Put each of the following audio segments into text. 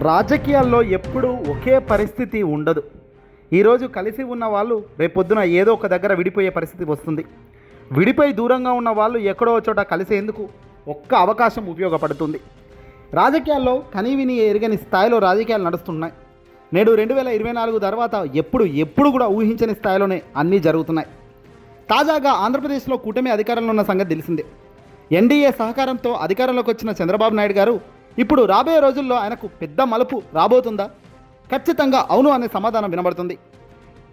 రాజకీయాల్లో ఎప్పుడూ ఒకే పరిస్థితి ఉండదు. ఈరోజు కలిసి ఉన్న వాళ్ళు రేపొద్దున ఏదో ఒక దగ్గర విడిపోయే పరిస్థితి వస్తుంది. విడిపోయి దూరంగా ఉన్న వాళ్ళు ఎక్కడో చోట కలిసేందుకు ఒక్క అవకాశం ఉపయోగపడుతుంది. రాజకీయాల్లో కనీవిని ఎరగని స్థాయిలో రాజకీయాలు నడుస్తున్నాయి. నేడు రెండు వేల ఇరవై నాలుగు తర్వాత ఎప్పుడు ఎప్పుడు కూడా ఊహించని స్థాయిలోనే అన్నీ జరుగుతున్నాయి. తాజాగా ఆంధ్రప్రదేశ్లో కూటమి అధికారంలో ఉన్న సంగతి తెలిసిందే. ఎన్డీఏ సహకారంతో అధికారంలోకి వచ్చిన చంద్రబాబు నాయుడు గారు ఇప్పుడు రాబోయే రోజుల్లో ఆయనకు పెద్ద మలుపు రాబోతుందా? ఖచ్చితంగా అవును అనే సమాధానం వినబడుతుంది.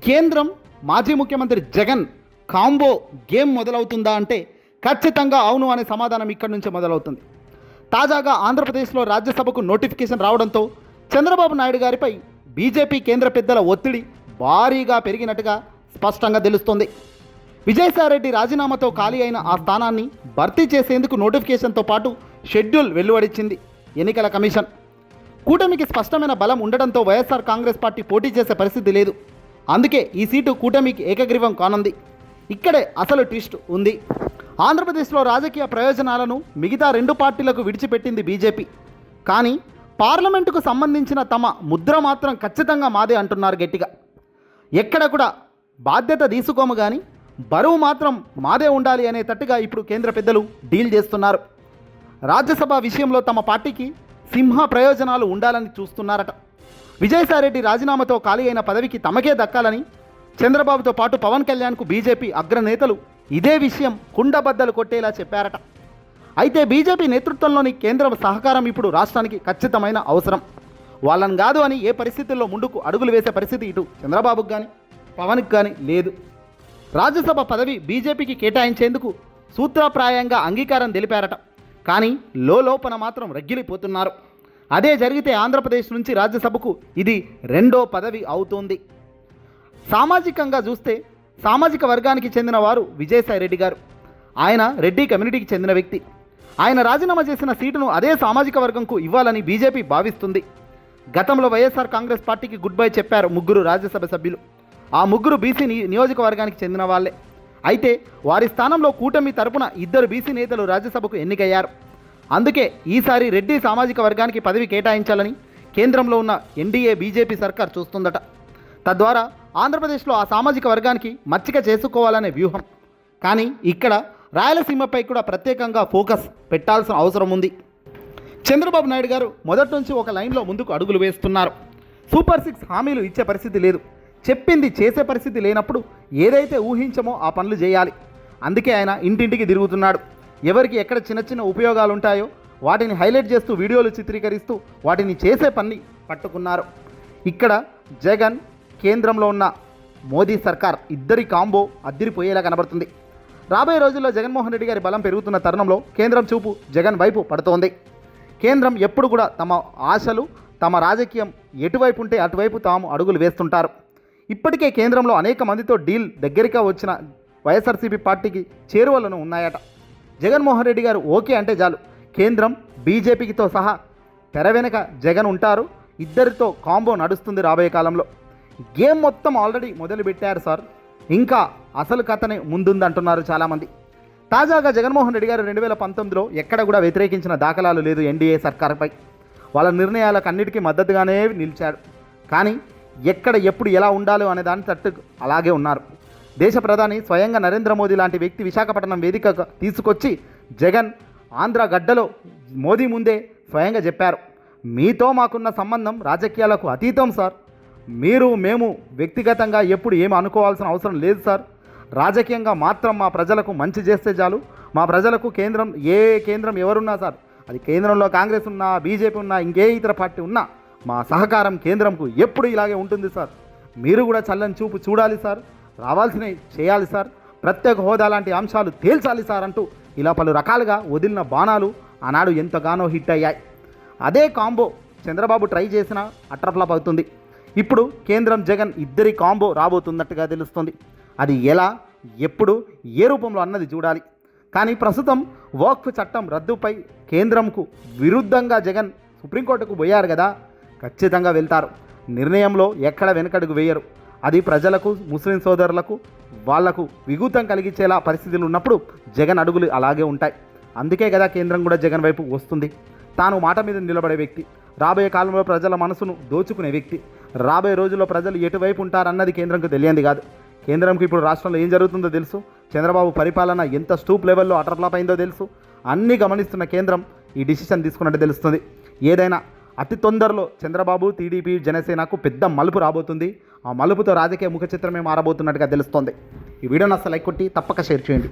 కేంద్రం మాజీ ముఖ్యమంత్రి జగన్ కాంబో గేమ్ మొదలవుతుందా అంటే ఖచ్చితంగా అవును అనే సమాధానం ఇక్కడి నుంచే మొదలవుతుంది. తాజాగా ఆంధ్రప్రదేశ్లో రాజ్యసభకు నోటిఫికేషన్ రావడంతో చంద్రబాబు నాయుడు గారిపై బీజేపీ కేంద్ర పెద్దల ఒత్తిడి భారీగా పెరిగినట్టుగా స్పష్టంగా తెలుస్తోంది. విజయసాయిరెడ్డి రాజీనామాతో ఖాళీ అయిన ఆ స్థానాన్ని భర్తీ చేసేందుకు నోటిఫికేషన్తో పాటు షెడ్యూల్ వెలువడించింది ఎన్నికల కమిషన్. కూటమికి స్పష్టమైన బలం ఉండడంతో వైఎస్ఆర్ కాంగ్రెస్ పార్టీ పోటీ చేసే పరిస్థితి లేదు. అందుకే ఈ సీటు కూటమికి ఏకగ్రీవం కానుంది. ఇక్కడే అసలు ట్విస్ట్ ఉంది. ఆంధ్రప్రదేశ్లో రాజకీయ ప్రయోజనాలను మిగతా రెండు పార్టీలకు విడిచిపెట్టింది బీజేపీ. కానీ పార్లమెంటుకు సంబంధించిన తమ ముద్ర మాత్రం ఖచ్చితంగా మాదే అంటున్నారు గట్టిగా. ఎక్కడ కూడా బాధ్యత తీసుకోము కానీ బరువు మాత్రం మాదే ఉండాలి అనే తట్టుగా ఇప్పుడు కేంద్ర పెద్దలు డీల్ చేస్తున్నారు. రాజ్యసభ విషయంలో తమ పార్టీకి సింహ ప్రయోజనాలు ఉండాలని చూస్తున్నారట. విజయసాయిరెడ్డి రాజీనామాతో ఖాళీ అయిన పదవికి తమకే దక్కాలని చంద్రబాబుతో పాటు పవన్ కళ్యాణ్కు బీజేపీ అగ్రనేతలు ఇదే విషయం కుండబద్దలు కొట్టేలా చెప్పారట. అయితే బీజేపీ నేతృత్వంలోని కేంద్ర సహకారం ఇప్పుడు రాష్ట్రానికి ఖచ్చితమైన అవసరం. వాళ్ళని కాదు అని ఏ పరిస్థితుల్లో ముందుకు అడుగులు వేసే పరిస్థితి ఇటు చంద్రబాబుకు కానీ పవన్కి కానీ లేదు. రాజ్యసభ పదవి బీజేపీకి కేటాయించేందుకు సూత్రప్రాయంగా అంగీకారం తెలిపారట. కానీ లోపన మాత్రం రగ్గిలిపోతున్నారు అదే జరిగితే ఆంధ్రప్రదేశ్ నుంచి రాజ్యసభకు ఇది రెండో పదవి అవుతోంది. సామాజికంగా చూస్తే సామాజిక వర్గానికి చెందిన వారు విజయసాయి రెడ్డి గారు. ఆయన రెడ్డి కమ్యూనిటీకి చెందిన వ్యక్తి. ఆయన రాజీనామా చేసిన సీటును అదే సామాజిక వర్గంకు ఇవ్వాలని బీజేపీ భావిస్తుంది. గతంలో వైఎస్ఆర్ కాంగ్రెస్ పార్టీకి గుడ్ బై చెప్పారు ముగ్గురు రాజ్యసభ సభ్యులు. ఆ ముగ్గురు బీసీ నియోజకవర్గానికి చెందిన వాళ్ళే. అయితే వారి స్థానంలో కూటమి తరపున ఇద్దరు బీసీ నేతలు రాజ్యసభకు ఎన్నికయ్యారు. అందుకే ఈసారి రెడ్డి సామాజిక వర్గానికి పదవి కేటాయించాలని కేంద్రంలో ఉన్న ఎన్డీఏ బీజేపీ సర్కార్ చూస్తుందట. తద్వారా ఆంధ్రప్రదేశ్లో ఆ సామాజిక వర్గానికి మచ్చిక చేసుకోవాలనే వ్యూహం. కానీ ఇక్కడ రాయలసీమపై కూడా ప్రత్యేకంగా ఫోకస్ పెట్టాల్సిన అవసరం ఉంది. చంద్రబాబు నాయుడు గారు మొదటి నుంచి ఒక లైన్లో ముందుకు అడుగులు వేస్తున్నారు. సూపర్ సిక్స్ హామీలు ఇచ్చే పరిస్థితి లేదు. చెప్పింది చేసే పరిస్థితి లేనప్పుడు ఏదైతే ఊహించమో ఆ పనులు చేయాలి. అందుకే ఆయన ఇంటింటికి తిరుగుతున్నాడు. ఎవరికి ఎక్కడ చిన్న చిన్న ఉపయోగాలు ఉంటాయో వాటిని హైలైట్ చేస్తూ వీడియోలు చిత్రీకరిస్తూ వాటిని చేసే పని పట్టుకున్నారు. ఇక్కడ జగన్ కేంద్రంలో ఉన్న మోదీ సర్కార్ ఇద్దరి కాంబో అద్దిరిపోయేలా కనబడుతుంది. రాబోయే రోజుల్లో జగన్మోహన్ రెడ్డి గారి బలం పెరుగుతున్న తరుణంలో కేంద్రం చూపు జగన్ వైపు పడుతోంది. కేంద్రం ఎప్పుడు కూడా తమ ఆశలు తమ రాజకీయం ఎటువైపు ఉంటే అటువైపు తాము అడుగులు వేస్తుంటారు. ఇప్పటికే కేంద్రంలో అనేక మందితో డీల్ దగ్గరగా వచ్చిన వైఎస్ఆర్సీపీ పార్టీకి చేరువలను ఉన్నాయట. జగన్మోహన్ రెడ్డి గారు ఓకే అంటే చాలు. కేంద్రం బీజేపీతో సహా తెర వెనుక జగన్ ఉంటారు. ఇద్దరితో కాంబో నడుస్తుంది రాబోయే కాలంలో. గేమ్ మొత్తం ఆల్రెడీ మొదలుపెట్టారు సార్. ఇంకా అసలు కథనే ముందుంది అంటున్నారు చాలామంది. తాజాగా జగన్మోహన్ రెడ్డి గారు రెండు వేల పంతొమ్మిదిలో ఎక్కడ కూడా వ్యతిరేకించిన దాఖలాలు లేదు ఎన్డీఏ సర్కార్పై. వాళ్ళ నిర్ణయాలకు అన్నిటికీ మద్దతుగానే నిలిచాడు. కానీ ఎక్కడ ఎప్పుడు ఎలా ఉండాలో అనే దాని తట్టు అలాగే ఉన్నారు. దేశ ప్రధాని స్వయంగా నరేంద్ర మోదీ లాంటి వ్యక్తి విశాఖపట్నం వేదిక తీసుకొచ్చి జగన్ ఆంధ్ర గడ్డలో మోదీ ముందే స్వయంగా చెప్పారు. మీతో మాకున్న సంబంధం రాజకీయాలకు అతీతం సార్. మీరు మేము వ్యక్తిగతంగా ఎప్పుడు ఏమి అనుకోవాల్సిన అవసరం లేదు సార్. రాజకీయంగా మాత్రం మా ప్రజలకు మంచి చేస్తే చాలు. మా ప్రజలకు కేంద్రం ఏ కేంద్రం ఎవరున్నా సార్. అది కేంద్రంలో కాంగ్రెస్ ఉన్నా బీజేపీ ఉన్నా ఇంకే ఇతర పార్టీ ఉన్నా మా సహకారం కేంద్రంకు ఎప్పుడు ఇలాగే ఉంటుంది సార్? మీరు కూడా చల్లని చూపు చూడాలి సార్. రావాల్సినవి చేయాలి సార్. ప్రత్యేక హోదా లాంటి అంశాలు తేల్చాలి సార్ అంటూ ఇలా పలు రకాలుగా వదిలిన బాణాలు ఆనాడు ఎంతగానో హిట్ అయ్యాయి. అదే కాంబో చంద్రబాబు ట్రై చేసిన అట్రఫ్లాప్ అవుతుంది. ఇప్పుడు కేంద్రం జగన్ ఇద్దరి కాంబో రాబోతున్నట్టుగా తెలుస్తుంది. అది ఎలా ఎప్పుడు ఏ రూపంలో అన్నది చూడాలి. కానీ ప్రస్తుతం వక్ఫ్ చట్టం రద్దుపై కేంద్రంకు విరుద్ధంగా జగన్ సుప్రీంకోర్టుకు పోయారు కదా ఖచ్చితంగా వెళ్తారు. నిర్ణయంలో ఎక్కడ వెనకడుగు వేయరు. అది ప్రజలకు ముస్లిం సోదరులకు వాళ్ళకు విఘూతం కలిగించేలా పరిస్థితులు ఉన్నప్పుడు జగన్ అడుగులు అలాగే ఉంటాయి. అందుకే కదా కేంద్రం కూడా జగన్ వైపు వస్తుంది. తాను మాట మీద నిలబడే వ్యక్తి. రాబోయే కాలంలో ప్రజల మనసును దోచుకునే వ్యక్తి. రాబోయే రోజుల్లో ప్రజలు ఎటువైపు ఉంటారన్నది కేంద్రంకు తెలియంది కాదు. కేంద్రంకి ఇప్పుడు రాష్ట్రంలో ఏం జరుగుతుందో తెలుసు. చంద్రబాబు పరిపాలన ఎంత స్టూప్ లెవెల్లో అటర్ఫ్లాప్ అయిందో తెలుసు. అన్నీ గమనిస్తున్న కేంద్రం ఈ డిసిషన్ తీసుకున్నట్టు తెలుస్తుంది. ఏదైనా అతి తొందరలో చంద్రబాబు టీడీపీ జనసేనకు పెద్ద మలుపు రాబోతుంది. ఆ మలుపుతో రాజకీయ ముఖ చిత్రమే మారబోతున్నట్టుగా తెలుస్తోంది. ఈ వీడియోని అసలు లైక్ కొట్టి తప్పక షేర్ చేయండి.